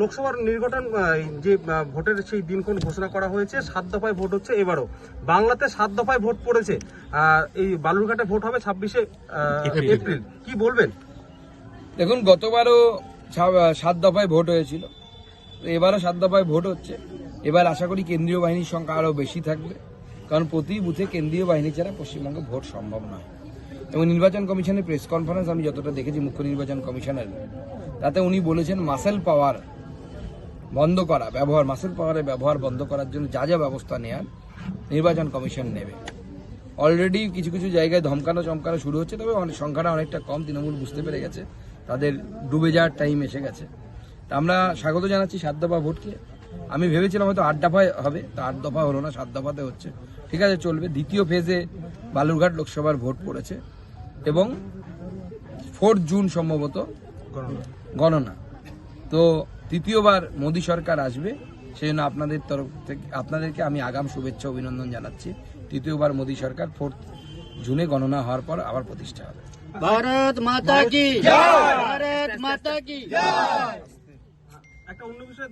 লোকসভার নির্বাচন আহ, যে ভোটের সেই দিনক্ষণ ঘোষণা করা হয়েছে সাত দফায় ভোট হচ্ছে এবারও। বাংলাতে সাত দফায় ভোট পড়েছে। এই বালুরঘাটে ভোট হবে ছাব্বিশে এপ্রিল। কি বলবেন? দেখুন গতবারও সাত দফায় ভোট হয়েছিল। এবারও সাত দফায় ভোট হচ্ছে। এবার আশা করি কেন্দ্রীয় বাহিনীর সংখ্যা আরও বেশি থাকবে। কারণ প্রতি বুথে কেন্দ্রীয় বাহিনী ছাড়া পশ্চিমবঙ্গে ভোট সম্ভব নয়। এবং নির্বাচন কমিশনের প্রেস কনফারেন্স আমি যতটা দেখেছি মুখ্য নির্বাচন কমিশনের তাতে উনি বলেছেন মাসেল পাওয়ার বন্ধ করা, ব্যবহার মাসেল পাওয়ারের ব্যবহার বন্ধ করার জন্য যা যা ব্যবস্থা নেয়ার, নির্বাচন কমিশন নেবে। অলরেডি কিছু কিছু জায়গায় ধমকানো চমকানো শুরু হচ্ছে, তবে অনেক সংখ্যাটা অনেকটা কম, তৃণমূল বুঝতে পেরে গেছে, তাদের ডুবে যাওয়ার টাইম এসে গেছে। তা আমরা স্বাগত জানাচ্ছি সাত দফা ভোটকে। আমি ভেবেছিলাম হয়তো আট দফায় হবে, তো আট দফা হলো না, সাত দফাতে হচ্ছে। ঠিক আছে, চলবে। দ্বিতীয় ফেজে বালুরঘাট লোকসভার ভোট পড়েছে, এবং ফোর্থ জুন সম্ভবত গণনা। তো তৃতীয়বার মোদী সরকার আসবে সেই জন্য আপনাদের তরফ থেকে আপনাদেরকে আমি আগাম শুভেচ্ছা অভিনন্দন জানাচ্ছি। তৃতীয়বার মোদী সরকার ফোর্থ জুনে গণনা হওয়ার পর আবার প্রতিষ্ঠা হবে। ভারত মাতা কি? ভারত মাতা কি? একটা অন্য বিষয়ে